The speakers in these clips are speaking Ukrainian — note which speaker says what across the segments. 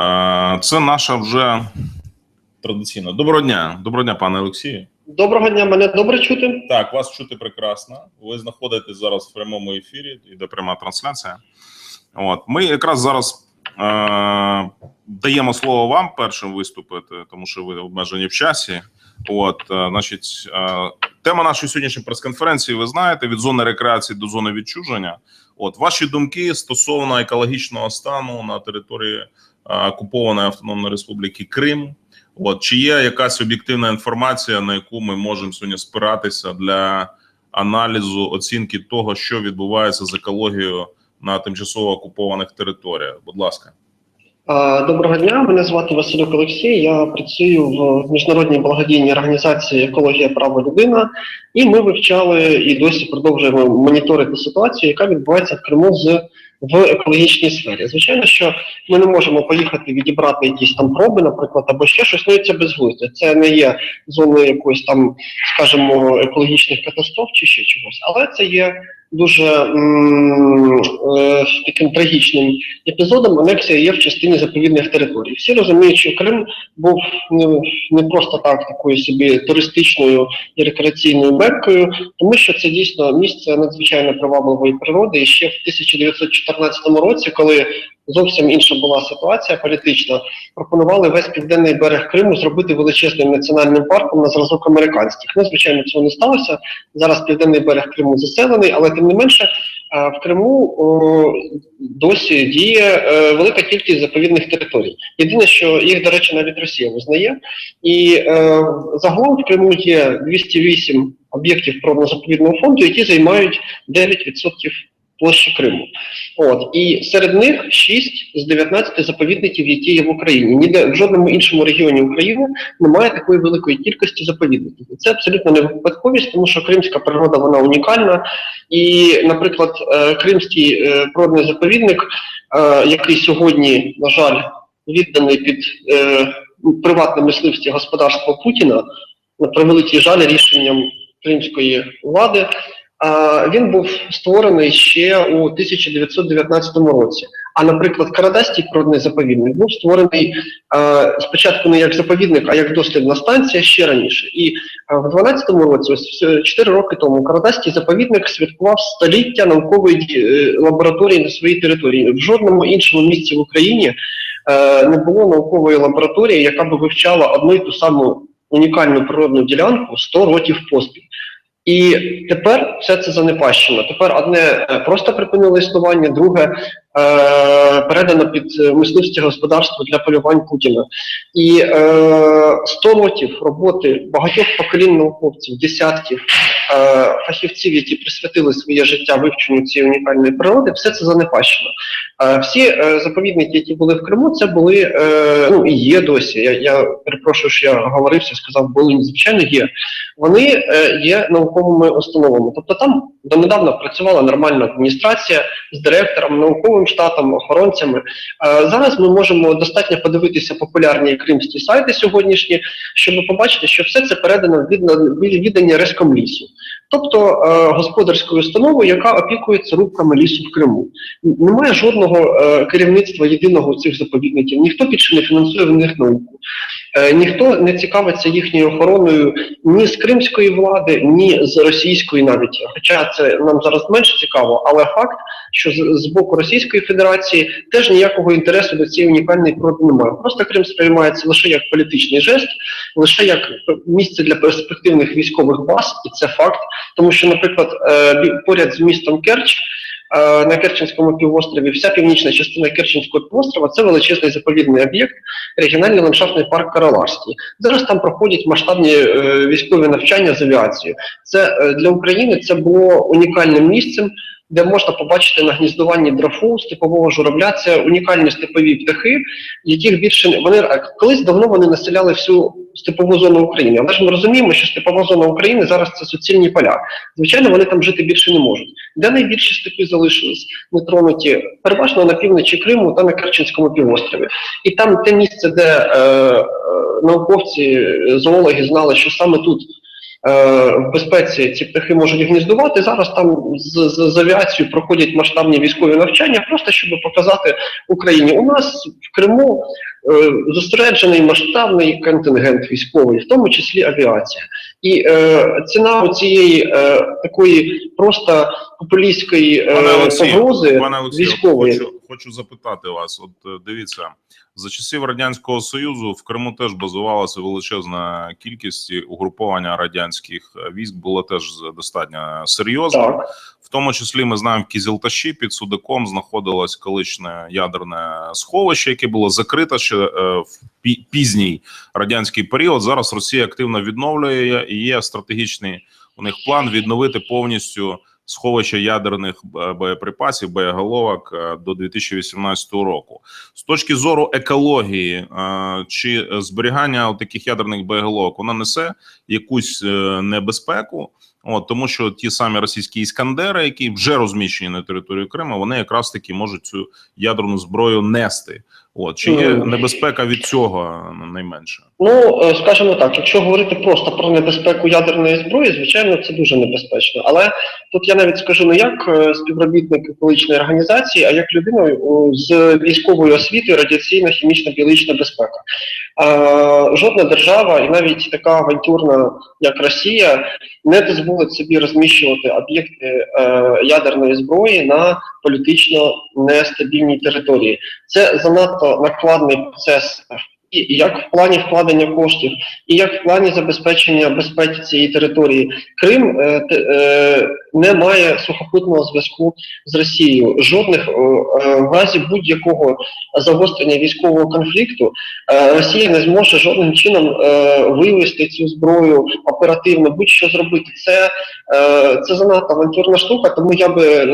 Speaker 1: Е, Це наша вже традиційна. Доброго дня, доброго дня, пане Олексію.
Speaker 2: Доброго дня, мене добре чути.
Speaker 1: Так, вас чути прекрасно. Ви знаходитесь зараз в прямому ефірі, йде пряма трансляція. От ми якраз зараз е, даємо слово вам першим виступити, тому що ви обмежені в часі. От, е, значить, е, тема нашої сьогоднішньої прес-конференції, ви знаєте, від зони рекреації до зони відчуження. От ваші думки стосовно екологічного стану на території окупованої автономної республіки Крим. От чи є якась об'єктивна інформація, на яку ми можемо сьогодні спиратися для аналізу оцінки того, що відбувається з екологією на тимчасово окупованих територіях? Будь ласка,
Speaker 2: Доброго дня, мене звати Василюк Олексій. Я працюю в міжнародній благодійній організації Екологія Право людина, і ми вивчали і досі продовжуємо моніторити ситуацію, яка відбувається в Криму з в екологічній сфері. Звичайно, що ми не можемо поїхати відібрати якісь там проби, наприклад, або ще щось. Ну і це безглуздя. Це не є зоною якоїсь там, скажімо, екологічних катастроф чи ще чогось, але це є дуже е, таким трагічним епізодом. Анексія є в частині заповідних територій. Всі розуміють, що Крим був не, не просто так такою собі туристичною і рекреаційною меккою, тому що це дійсно місце надзвичайно привабливої природи. І ще в 1914 році, коли зовсім інша була ситуація політична, пропонували весь південний берег Криму зробити величезним національним парком на зразок американських. Ну, звичайно, цього не сталося. Зараз південний берег Криму заселений, але тим не менше. е, В Криму досі діє е, велика кількість заповідних територій. Єдине, що їх, до речі, навіть Росія визнає. І е, загалом в Криму є 208 об'єктів природно-заповідного фонду, які займають 9% площі Криму. От і серед них 6 з 19 заповідників, які є в Україні. Ніде в жодному іншому регіоні України немає такої великої кількості заповідників. І це абсолютно не випадковість, тому що кримська природа вона унікальна. І, наприклад, е, кримський е, природний заповідник, е, який сьогодні, на жаль, відданий під приватне мисливське господарство Путіна, на превеликий жаль, рішенням кримської влади. Він був створений ще у 1919 році. А, наприклад, Карадастій природний заповідник був створений спочатку не як заповідник, а як дослідна станція ще раніше. І в 12-му році, ось 4 роки тому, Карадастій заповідник святкував століття наукової е, лабораторії на своїй території. В жодному іншому місці в Україні е, не було наукової лабораторії, яка би вивчала одну й ту саму унікальну природну ділянку 100 років поспіль. І тепер все це занепащено. Тепер одне е, просто припинило існування, друге е, передано під е, мисливське господарство для полювань Путіна. І е, 100 років роботи багатьох поколінь науковців, десятків е, фахівців, які присвятили своє життя вивченню цієї унікальної природи, все це занепащено. Е, всі е, заповідники, які були в Криму, це були е, ну і є досі. Я, я перепрошую, що я говорився, сказав, були звичайно є. Вони е, є науковими установами. Тобто там донедавна працювала нормальна адміністрація з директором, науковим штатом, охоронцями. Е, зараз ми можемо достатньо подивитися популярні кримські сайти сьогоднішні, щоб побачити, що все це передано в відна- в відання Рескомлісу. Тобто е, господарською установою, яка опікується рубками лісу в Криму. Немає жодного е, керівництва єдиного цих заповідників, ніхто більше не фінансує в них науку. Е, ніхто не цікавиться їхньою охороною ні з кримської влади, ні з російської навіть. Хоча це нам зараз менш цікаво, але факт, що з, з боку Російської Федерації теж ніякого інтересу до цієї унікальної природи немає. Просто Крим сприймається лише як політичний жест, лише як місце для перспективних військових баз, і це факт. Тому що, наприклад, е, поряд з містом Керч. На Керченському півострові вся північна частина Керченського півострова це величезний заповідний об'єкт, регіональний ландшафтний парк Караларський. Зараз там проходять масштабні е, військові навчання з авіацією. Це е, для України це було унікальним місцем, де можна побачити на гніздуванні дрофу, степового журавля. Це унікальні степові птахи, яких більше вони колись давно вони населяли всю степову зону України. Але ж ми розуміємо, що степова зона України зараз це суцільні поля. Звичайно, вони там жити більше не можуть. Де найбільші степи залишились нетронуті? Переважно на півночі Криму та на Керченському півострові. І там те місце, де е, е, науковці, зоологи знали, що саме тут в безпеці ці птахи можуть гніздувати. Зараз там з, з, з авіацією проходять масштабні військові навчання, просто щоб показати Україні. У нас в Криму е, зосереджений масштабний контингент військовий, в тому числі авіація. І е, ціна цієї е, такої просто популістської е, погрози військової.
Speaker 1: хочу, хочу запитати вас. От е, дивіться, за часів радянського союзу в Криму теж базувалася величезна кількість угруповання радянських е, військ було теж достатньо серйозно.
Speaker 2: Так.
Speaker 1: В тому числі ми знаємо в Кізілташі під Судаком знаходилось колишнє ядерне сховище, яке було закрите ще в пі- пізній радянський період. Зараз Росія активно відновлює і є стратегічний у них план відновити повністю сховище ядерних е, боєприпасів, боєголовок е, до 2018 року. З точки зору екології е, чи зберігання таких ядерних боєголовок, воно несе якусь небезпеку. От тому, що ті самі російські іскандери, які вже розміщені на території Криму, вони якраз таки можуть цю ядерну зброю нести. От чи є небезпека від цього найменше?
Speaker 2: Ну, е, скажімо так, якщо говорити просто про небезпеку ядерної зброї, звичайно, це дуже небезпечно. Але тут я навіть скажу не як е, співробітник екологічної організації, а як людина е, з військовою освітою радіаційна, хімічна, біологічна безпека. Е, Жодна держава, і навіть така авантюрна, як Росія, не дозволить собі розміщувати об'єкти ядерної зброї на політично нестабільній території. Це занадто накладний процес. І як в плані вкладення коштів, і як в плані забезпечення безпеки цієї території, Крим е, е, не має сухопутного зв'язку з Росією. Жодних е, в разі будь-якого загострення військового конфлікту Росія не зможе жодним чином вивести цю зброю оперативно, будь-що зробити. Це, це занадто авантюрна штука, тому я би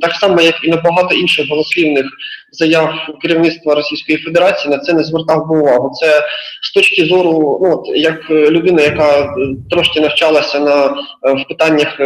Speaker 2: так само, як і на багато інших голослівних заяв керівництва Російської Федерації на це не звертав би увагу. Це з точки зору, ну от як е, людина, яка е, трошки навчалася на е, в питаннях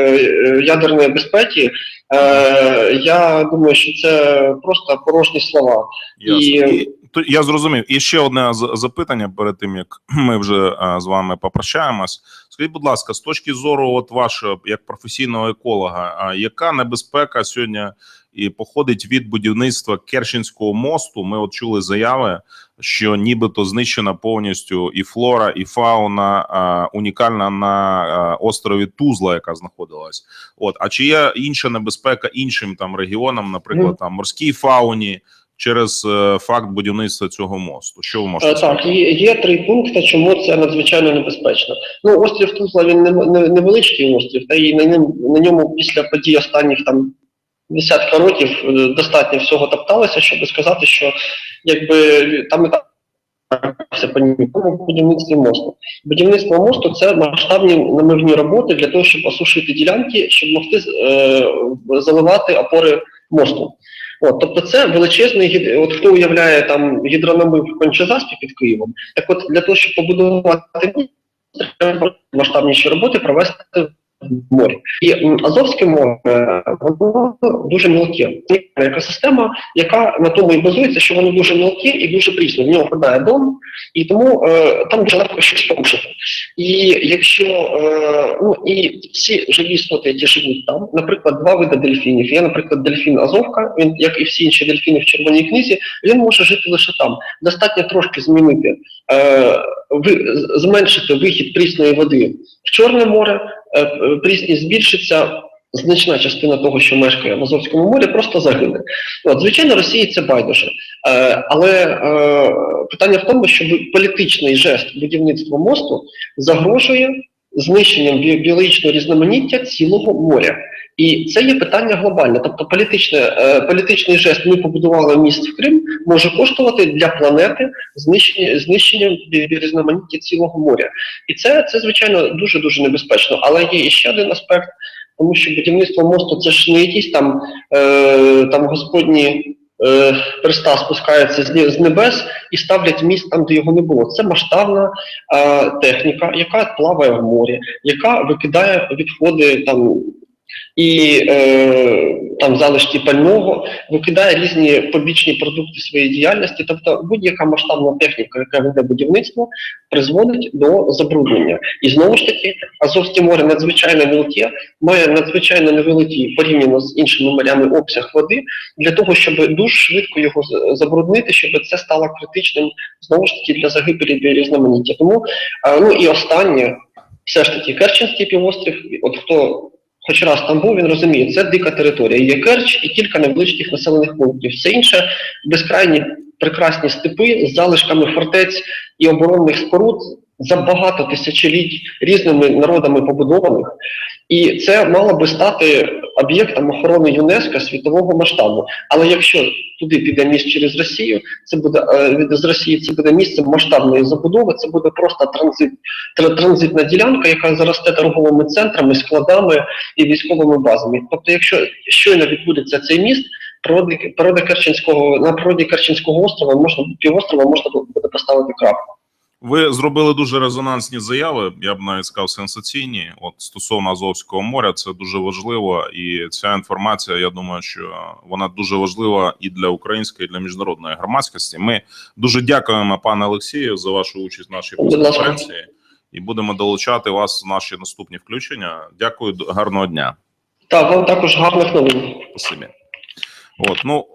Speaker 2: ядерної безпеки, е, я думаю, що це просто порожні слова.
Speaker 1: Ясно.
Speaker 2: І-
Speaker 1: я зрозумів. І ще одне запитання перед тим, як ми вже з вами попрощаємось. Скажіть, будь ласка, з точки зору от вашого як професійного еколога, яка небезпека сьогодні і походить від будівництва Керченського мосту? Ми от чули заяви, що нібито знищена повністю і флора, і фауна а, унікальна на а, острові Тузла, яка знаходилась. От, а чи є інша небезпека іншим там регіонам, наприклад, там морській фауні? через е, факт будівництва цього мосту. Що ви можете
Speaker 2: Е,
Speaker 1: сказати?
Speaker 2: Так, є, є три пункти, чому це надзвичайно небезпечно. Ну, острів Тузла він не, не, невеличкий острів, та і на ньому, на ньому після подій останніх там десятка років е, достатньо всього топталося, щоб сказати, що якби там і так все по будівництві мосту. Будівництво мосту це масштабні намивні роботи для того, щоб осушити ділянки, щоб могти е, заливати опори мосту. От, тобто це величезний. От хто уявляє там гідрономив в Кончезаспі під Києвом, так от для того, щоб побудувати треба масштабніші роботи провести морі. І Азовське море воно дуже мілке. Це екосистема, яка на тому і базується, що воно дуже мілке і дуже прісно. В нього впадає дом, і тому е, там дуже легко щось порушити. І якщо е, ну і всі живі істоти, які живуть там, наприклад, два види дельфінів. Є, наприклад, дельфін Азовка, він, як і всі інші дельфіни в червоній книзі, він може жити лише там. Достатньо трошки змінити, е, зменшити вихід прісної води в Чорне море, е, прісність збільшиться. Значна частина того, що мешкає в Азовському морі, просто загине. От, звичайно, Росії це байдуже. Е, але е, питання в тому, що політичний жест будівництва мосту загрожує знищенням біологічного різноманіття цілого моря. І це є питання глобальне. Тобто політичне, е, політичний жест ми побудували міст в Крим може коштувати для планети знищення, знищення різноманіття цілого моря. І це, це звичайно дуже дуже небезпечно. Але є іще один аспект, тому що будівництво мосту це ж не якісь там, е, там господні. е, Христа спускаються з з небес і ставлять міст там, де його не було. Це масштабна е, техніка, яка плаває в морі, яка викидає відходи там і е, там залишки пального, викидає різні побічні продукти своєї діяльності. Тобто будь-яка масштабна техніка, яка веде будівництво, призводить до забруднення. І знову ж таки, Азовське море надзвичайно мілке, має надзвичайно невеликий порівняно з іншими морями обсяг води для того, щоб дуже швидко його забруднити, щоб це стало критичним знову ж таки для загибелі біорізноманіття. Тому е, ну і останнє, все ж таки, Керченський півострів, от хто хоч раз там був, він розуміє, це дика територія. Є Керч і кілька невеличких населених пунктів. Все інше безкрайні прекрасні степи з залишками фортець і оборонних споруд за багато тисячоліть різними народами побудованих. І це мало би стати об'єктом охорони ЮНЕСКО світового масштабу. Але якщо туди піде міст через Росію, це буде е, від з Росії, це буде місцем масштабної забудови, це буде просто транзит, тр- транзитна ділянка, яка заросте торговими центрами, складами і військовими базами. Тобто, якщо щойно відбудеться цей міст, природи, природи Керченського на природі Керченського острова можна півострова можна буде поставити крапку.
Speaker 1: Ви зробили дуже резонансні заяви. Я б навіть сказав сенсаційні. От стосовно Азовського моря, це дуже важливо, і ця інформація. Я думаю, що вона дуже важлива і для української, і для міжнародної громадськості. Ми дуже дякуємо, пане Олексію, за вашу участь в нашій конференції і будемо долучати вас в наші наступні включення. Дякую, гарного дня.
Speaker 2: Так, вам також гарних новин.
Speaker 1: Спасибі. От ну